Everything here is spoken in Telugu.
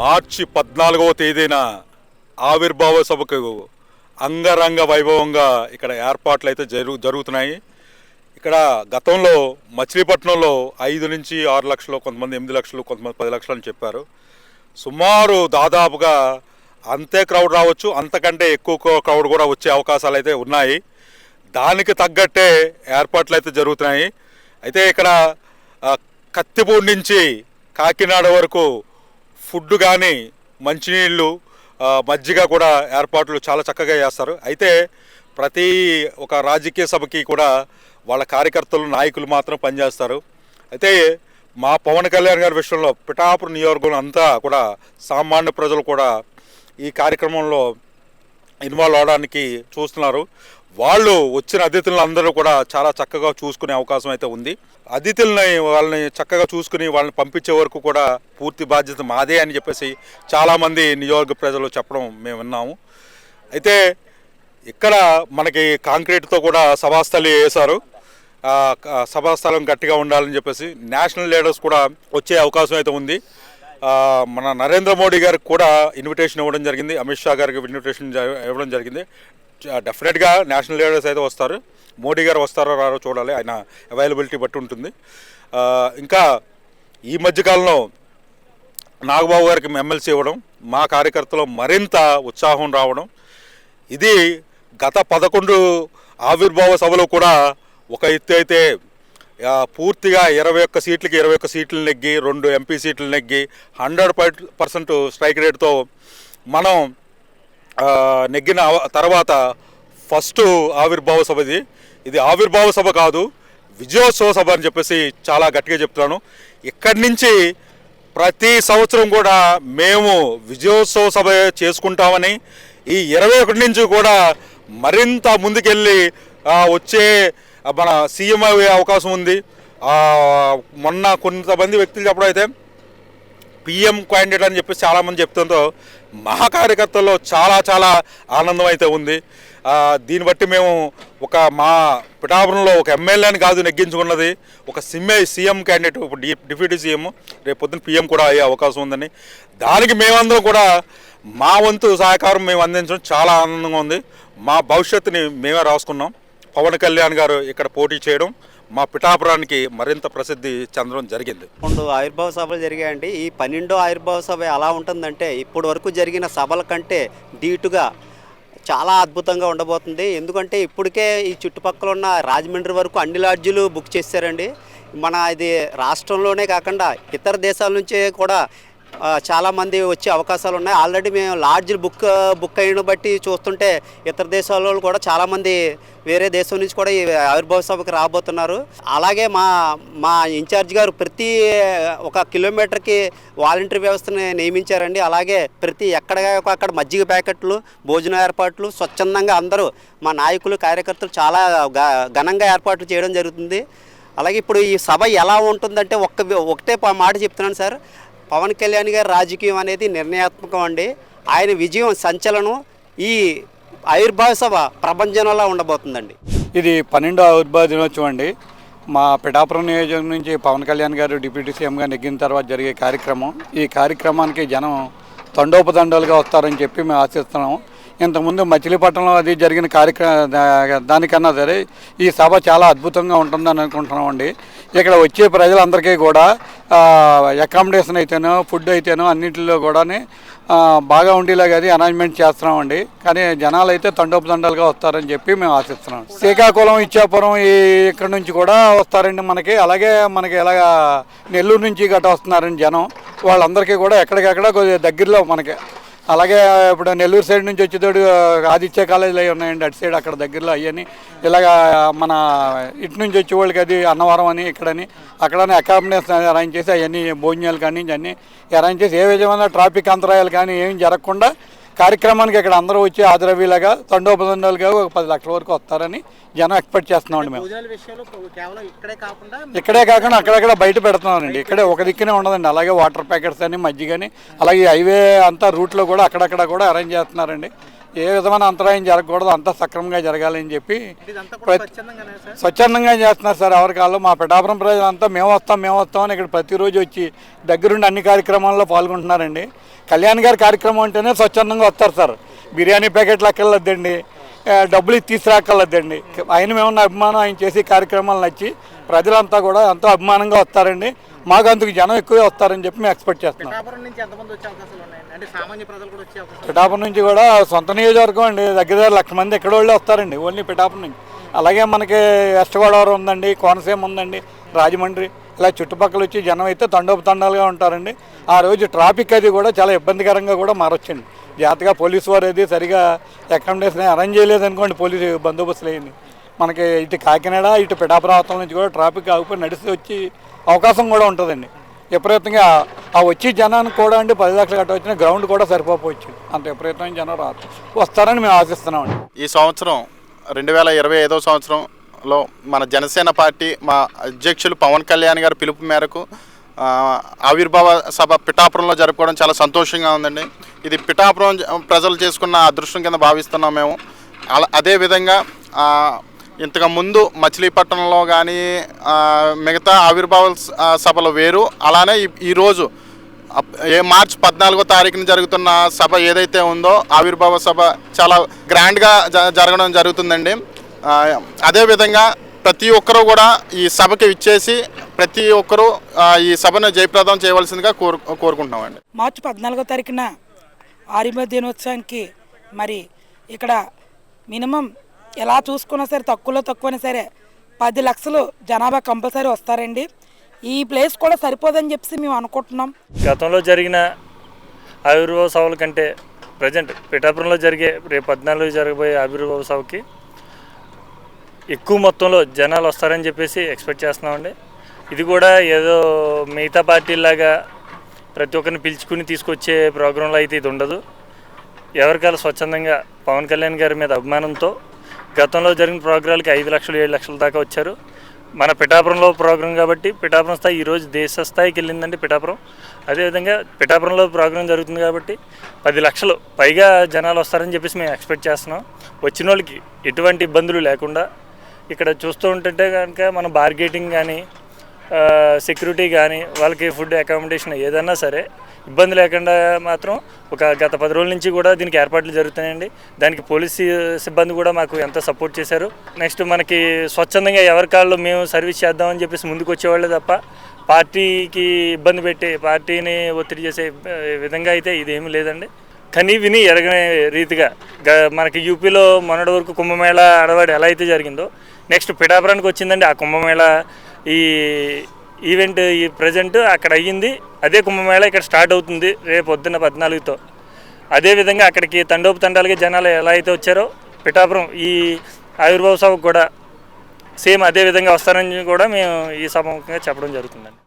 మార్చి పద్నాలుగవ తేదీన ఆవిర్భావ సభకు అంగరంగ వైభవంగా ఇక్కడ ఏర్పాట్లు అయితే జరుగు జరుగుతున్నాయి. ఇక్కడ గతంలో మచిలీపట్నంలో ఐదు నుంచి ఆరు లక్షలు కొంతమంది ఎనిమిది లక్షలు కొంతమంది పది లక్షలు అని చెప్పారు. సుమారు దాదాపుగా అంతే క్రౌడ్ రావచ్చు అంతకంటే ఎక్కువ క్రౌడ్ కూడా వచ్చే అవకాశాలు అయితే ఉన్నాయి. దానికి తగ్గట్టే ఏర్పాట్లు అయితే జరుగుతున్నాయి. అయితే ఇక్కడ కత్తిపూడి నుంచి కాకినాడ వరకు ఫుడ్ కానీ మంచినీళ్ళు మజ్జిగ కూడా ఏర్పాట్లు చాలా చక్కగా చేస్తారు. అయితే ప్రతి ఒక రాజకీయ సభకి కూడా వాళ్ళ కార్యకర్తలు నాయకులు మాత్రం పనిచేస్తారు. అయితే మా పవన్ కళ్యాణ్ గారి విషయంలో పిఠాపురం నియోజకవర్గం అంతా కూడా సామాన్య ప్రజలు కూడా ఈ కార్యక్రమంలో ఇన్వాల్వ్ అవడానికి చూస్తున్నారు. వాళ్ళు వచ్చిన అతిథులను అందరూ కూడా చాలా చక్కగా చూసుకునే అవకాశం అయితే ఉంది. అతిథులని వాళ్ళని చక్కగా చూసుకుని వాళ్ళని పంపించే వరకు కూడా పూర్తి బాధ్యత మాదే అని చెప్పేసి చాలామంది నియోజక ప్రజలు చెప్పడం మేము విన్నాము. అయితే ఇక్కడ మనకి కాంక్రీట్తో కూడా సభాస్థలి వేశారు. సభాస్థలం గట్టిగా ఉండాలని చెప్పేసి నేషనల్ లీడర్స్ కూడా వచ్చే అవకాశం అయితే ఉంది. మన నరేంద్ర మోడీ గారికి కూడా ఇన్విటేషన్ ఇవ్వడం జరిగింది. అమిత్ షా గారికి ఇన్విటేషన్ ఇవ్వడం జరిగింది. డెఫినెట్గా నేషనల్ లీడర్స్ అయితే వస్తారు. మోడీ గారు వస్తారో రారో చూడాలి. ఆయన అవైలబిలిటీ బట్టి ఉంటుంది. ఇంకా ఈ మధ్యకాలంలో నాగబాబు గారికి ఎమ్మెల్సీ ఇవ్వడం మా కార్యకర్తలు మరింత ఉత్సాహం రావడం ఇది గత పదకొండు ఆవిర్భావ సభలో కూడా ఒక ఎత్తు అయితే పూర్తిగా ఇరవై ఒక్క సీట్లకి ఇరవై ఒక్క సీట్లు నెగ్గి రెండు ఎంపీ సీట్లు నెగ్గి హండ్రెడ్ పర్సెంట్ స్ట్రైక్ రేట్తో మనం నెగ్గిన తర్వాత ఫస్ట్ ఆవిర్భావ సభ ఇది. ఇది ఆవిర్భావ సభ కాదు విజయోత్సవ సభ అని చెప్పేసి చాలా గట్టిగా చెప్తున్నాను. ఇక్కడి నుంచి ప్రతి సంవత్సరం కూడా మేము విజయోత్సవ సభ చేసుకుంటామని ఈ ఇరవై ఒకటి నుంచి కూడా మరింత ముందుకెళ్ళి వచ్చే మన సీఎం అయ్యే అవకాశం ఉంది. మొన్న కొంతమంది వ్యక్తులు చెప్పడం అయితే పిఎం క్యాండిడేట్ అని చెప్పి చాలామంది చెప్తుందో మా కార్యకర్తల్లో చాలా చాలా ఆనందం అయితే ఉంది. దీన్ని బట్టి మేము ఒక మా పిఠాపురంలో ఒక ఎమ్మెల్యేని కాదు నెగ్గించుకున్నది. ఒక సిమ్మే సీఎం క్యాండిడేట్ ఇప్పుడు డిప్యూటీ సీఎం రేపు పొద్దున పిఎం కూడా అయ్యే అవకాశం ఉందని. దానికి మేమందరం కూడా మా వంతు సహకారం మేము అందించడం చాలా ఆనందంగా ఉంది. మా భవిష్యత్తుని మేమే రాసుకున్నాం. పవన్ కళ్యాణ్ గారు ఇక్కడ పోటీ చేయడం మా పిఠాపురానికి మరింత ప్రసిద్ధి చెందడం జరిగింది. రెండు ఆవిర్భావ సభలు జరిగాయండి. ఈ పన్నెండో ఆవిర్భావ సభ ఎలా ఉంటుందంటే ఇప్పటి వరకు జరిగిన సభల కంటే ధీటుగా చాలా అద్భుతంగా ఉండబోతుంది. ఎందుకంటే ఇప్పటికే ఈ చుట్టుపక్కల ఉన్న రాజమండ్రి వరకు అన్ని లాడ్జీలు బుక్ చేశారండి. మన ఇది రాష్ట్రంలోనే కాకుండా ఇతర దేశాల నుంచే కూడా చాలామంది వచ్చే అవకాశాలు ఉన్నాయి ఆల్రెడీ మేము లాడ్జ్లు బుక్ బుక్ అయిన బట్టి చూస్తుంటే ఇతర దేశాల కూడా చాలామంది వేరే దేశం నుంచి కూడా ఈ ఆవిర్భావ సభకు రాబోతున్నారు. అలాగే మా మా ఇన్ఛార్జ్ గారు ప్రతి ఒక కిలోమీటర్కి వాలంటరీ వ్యవస్థని నియమించారండి. అలాగే ప్రతి ఎక్కడ అక్కడ మజ్జిగ ప్యాకెట్లు భోజన ఏర్పాట్లు స్వచ్ఛందంగా అందరూ మా నాయకులు కార్యకర్తలు చాలా ఘ- ఘనంగా ఏర్పాట్లు చేయడం జరుగుతుంది. అలాగే ఇప్పుడు ఈ సభ ఎలా ఉంటుందంటే ఒక్క ఒకటే మాట చెప్తున్నాను సార్. పవన్ కళ్యాణ్ గారి రాజకీయం అనేది నిర్ణయాత్మకం అండి. ఆయన విజయం సంచలనం ఈ ఆవిర్భావ సభ ప్రపంచంలో ఉండబోతుందండి. ఇది పన్నెండో ఆవిర్భావ దినోత్సవం అండి. మా పిఠాపురం నియోజకవర్గం నుంచి పవన్ కళ్యాణ్ గారు డిప్యూటీ సీఎంగా నెగ్గిన తర్వాత జరిగే కార్యక్రమం. ఈ కార్యక్రమానికి జనం తండోపతండాలుగా వస్తారని చెప్పి మేము ఆశిస్తున్నాము. ఇంతకుముందు మచిలీపట్నంలో అది జరిగిన కార్యక్రమం దానికన్నా సరే ఈ సభ చాలా అద్భుతంగా ఉంటుందని అనుకుంటున్నామండి. ఇక్కడ వచ్చే ప్రజలందరికీ కూడా అకామిడేషన్ అయితేనో ఫుడ్ అయితేనో అన్నింటిలో కూడా బాగా ఉండేలాగా అది అనౌన్స్మెంట్ చేస్తున్నామండి. కానీ జనాలు అయితే తండోపతండాలుగా వస్తారని చెప్పి మేము ఆశిస్తున్నాం. శ్రీకాకుళం ఇచ్చాపురం ఈ ఇక్కడ నుంచి కూడా వస్తారండి మనకి. అలాగే మనకి ఇలాగా నెల్లూరు నుంచి గట్రా వస్తున్నారండి జనం. వాళ్ళందరికీ కూడా ఎక్కడికక్కడ కొద్దిగా దగ్గరలో మనకి అలాగే ఇప్పుడు నెల్లూరు సైడ్ నుంచి వచ్చేటోడు ఆదిత్య కాలేజీలు అవి ఉన్నాయండి. అటు సైడ్ అక్కడ దగ్గరలో అవన్నీ ఇలాగా మన ఇటు నుంచి వచ్చే వాళ్ళకి అది అన్నవరం అని ఇక్కడని అక్కడనే అకామిడేషన్ అరేంజ్ చేసి అవన్నీ భోజనాలు కానీ అన్నీ అరేంజ్ చేసి ఏ విధమైన ట్రాఫిక్ అంతరాయాలు కానీ ఏం జరగకుండా కార్యక్రమానికి ఇక్కడ అందరూ వచ్చి ఆదరవీలాగా తండోపతండాలుగా ఒక పది లక్షల వరకు వస్తారని జనం ఎక్స్పెక్ట్ చేస్తున్నామండి మేము. ఇక్కడే కాకుండా అక్కడక్కడ బయట పెడుతున్నారండి ఇక్కడే ఒక దిక్కునే ఉండదండి. అలాగే వాటర్ ప్యాకెట్స్ అని మజ్జిగని అలాగే హైవే అంతా రూట్లో కూడా అక్కడక్కడ కూడా అరేంజ్ చేస్తున్నారండి. ఏ విధమైన అంతరాయం జరగకూడదు అంతా సక్రమంగా జరగాలని చెప్పి స్వచ్ఛందంగా చేస్తున్నారు సార్ ఎవరి కాళ్ళు. మా పిఠాపురం ప్రజలంతా మేము వస్తాం మేము వస్తాం అని ఇక్కడ ప్రతిరోజు వచ్చి దగ్గరుండి అన్ని కార్యక్రమాల్లో పాల్గొంటున్నారండి. కళ్యాణ్ గారి కార్యక్రమం అంటేనే స్వచ్ఛందంగా వస్తారు సార్. బిర్యానీ ప్యాకెట్లు అక్కర్లేదండి డబ్బులు ఇచ్చి తీసుకురాక్కర్లేదండి ఆయన మేమన్న అభిమానం ఆయన చేసే కార్యక్రమాలు నచ్చి ప్రజలంతా కూడా ఎంతో అభిమానంగా వస్తారండి. మాకు అందుకు జనం ఎక్కువే వస్తారని చెప్పి మేము ఎక్స్పెక్ట్ చేస్తున్నాం. పిఠాపురం నుంచి కూడా వచ్చే అవకాశాలు పిఠాపురం నుంచి కూడా సొంత నియోజకవర్గం అండి. దగ్గర దగ్గర లక్ష మంది ఎక్కడ వాళ్ళు వస్తారండి. ఓన్లీ పిఠాపురం నుంచి. అలాగే మనకి వెస్ట్ గోదావరి ఉందండి కోనసీమ ఉందండి రాజమండ్రి. ఇలా చుట్టుపక్కల వచ్చి జనం అయితే తండోపతండాలుగా ఉంటారండి. ఆ రోజు ట్రాఫిక్ అది కూడా చాలా ఇబ్బందికరంగా కూడా మారొచ్చండి జాగ్రత్తగా పోలీసు వారు అది సరిగా అకామిడేషన్ అరేంజ్ చేయలేదు అనుకోండి పోలీసు బందోబస్తులు అయింది మనకి ఇటు కాకినాడ ఇటు పిఠాపురం నుంచి కూడా ట్రాఫిక్ ఆగిపోయి నడిచి వచ్చి అవకాశం కూడా ఉంటుందండి. విపరీతంగా ఆ వచ్చి జనానికి కూడా అండి పది లక్షలు గట్ట వచ్చిన గ్రౌండ్ కూడా సరిపోవచ్చు అంత విపరీతమైన జనం రాదు. వస్తారని మేము ఆశిస్తున్నామండి. ఈ సంవత్సరం రెండు వేల ఇరవై ఐదో సంవత్సరంలో మన జనసేన పార్టీ మా అధ్యక్షులు పవన్ కళ్యాణ్ గారి పిలుపు మేరకు ఆవిర్భావ సభ పిఠాపురంలో జరుపుకోవడం చాలా సంతోషంగా ఉందండి. ఇది పిఠాపురం ప్రజలు చేసుకున్న అదృష్టం కింద భావిస్తున్నాం మేము. అలా అదేవిధంగా ఆ, ఇంతకు ముందు మచిలీపట్నంలో కానీ మిగతా ఆవిర్భావ స- సభలు వేరు. అలానే ఈరోజు ఏ మార్చ్ పద్నాలుగో తారీఖున జరుగుతున్న సభ ఏదైతే ఉందో ఆవిర్భావ సభ చాలా గ్రాండ్గా జ- జరగడం జరుగుతుందండి. అదేవిధంగా ప్రతి ఒక్కరూ కూడా ఈ సభకి ఇచ్చేసి ప్రతి ఒక్కరూ ఈ సభను జయప్రదం చేయవలసిందిగా కోరు కోరుకుంటున్నామండి. మార్చి పద్నాలుగో తారీఖున ఆరిమ దినోత్సవానికి మరి ఇక్కడ మినిమం ఎలా చూసుకున్నా సరే తక్కువలో తక్కువైనా సరే పది లక్షలు జనాభా కంపల్సరీ వస్తారండి. ఈ ప్లేస్ కూడా సరిపోదని చెప్పి మేము అనుకుంటున్నాం. గతంలో జరిగిన ఆవిర్భావ సభల కంటే ప్రజెంట్ పిఠాపురంలో జరిగే రేపు పద్నాలుగు జరగబోయే ఆవిర్భావ సభకి ఎక్కువ మొత్తంలో జనాలు వస్తారని చెప్పేసి ఎక్స్పెక్ట్ చేస్తున్నామండి. ఇది కూడా ఏదో మిగతా పార్టీలాగా ప్రతి ఒక్కరిని పిలుచుకుని తీసుకొచ్చే ప్రోగ్రాంలో అయితే ఇది ఉండదు. ఎవరికాల స్వచ్ఛందంగా పవన్ కళ్యాణ్ గారి మీద అభిమానంతో గతంలో జరిగిన ప్రోగ్రాంలకి ఐదు లక్షలు ఏడు లక్షల దాకా వచ్చారు. మన పిఠాపురంలో ప్రోగ్రాం కాబట్టి పిఠాపురం స్థాయి ఈరోజు దేశ స్థాయికి వెళ్ళిందండి పిఠాపురం. అదేవిధంగా పిఠాపురంలో ప్రోగ్రాం జరుగుతుంది కాబట్టి పది లక్షలు పైగా జనాలు వస్తారని చెప్పేసి మేము ఎక్స్పెక్ట్ చేస్తున్నాం. వచ్చిన వాళ్ళకి ఎటువంటి ఇబ్బందులు లేకుండా ఇక్కడ చూస్తూ ఉంటుంటే కనుక మన బార్గెటింగ్ కానీ సెక్యూరిటీ కానీ వాళ్ళకి ఫుడ్ అకామిడేషన్ ఏదన్నా సరే ఇబ్బంది లేకుండా మాత్రం ఒక గత పది రోజుల నుంచి కూడా దీనికి ఏర్పాట్లు జరుగుతున్నాయండి. దానికి పోలీస్ సిబ్బంది కూడా మాకు ఎంత సపోర్ట్ చేశారు. నెక్స్ట్ మనకి స్వచ్ఛందంగా ఎవరి కాళ్ళు మేము సర్వీస్ చేద్దామని చెప్పేసి ముందుకు వచ్చేవాళ్ళే తప్ప పార్టీకి ఇబ్బంది పెట్టే పార్టీని ఒత్తిడి చేసే విధంగా అయితే ఇదేమీ లేదండి. కనీ విని ఎరగని రీతిగా గ- మనకి యూపీలో మొన్నటి వరకు కుంభమేళ ఆడవాడు ఎలా అయితే జరిగిందో నెక్స్ట్ పిఠాపురానికి వచ్చిందండి. ఆ కుంభమేళ ఈ ఈవెంట్ ఈ ప్రజెంట్ అక్కడ అయ్యింది. అదే కుంభమేళ ఇక్కడ స్టార్ట్ అవుతుంది రేపు పొద్దున్న పద్నాలుగుతో. అదేవిధంగా అక్కడికి తండోపు తండాలకి జనాలు ఎలా అయితే వచ్చారో పిఠాపురం ఈ ఆవిర్భావ సభకు కూడా సేమ్ అదే విధంగా వస్తారని కూడా మేము ఈ సభముఖంగా చెప్పడం జరుగుతుందండి.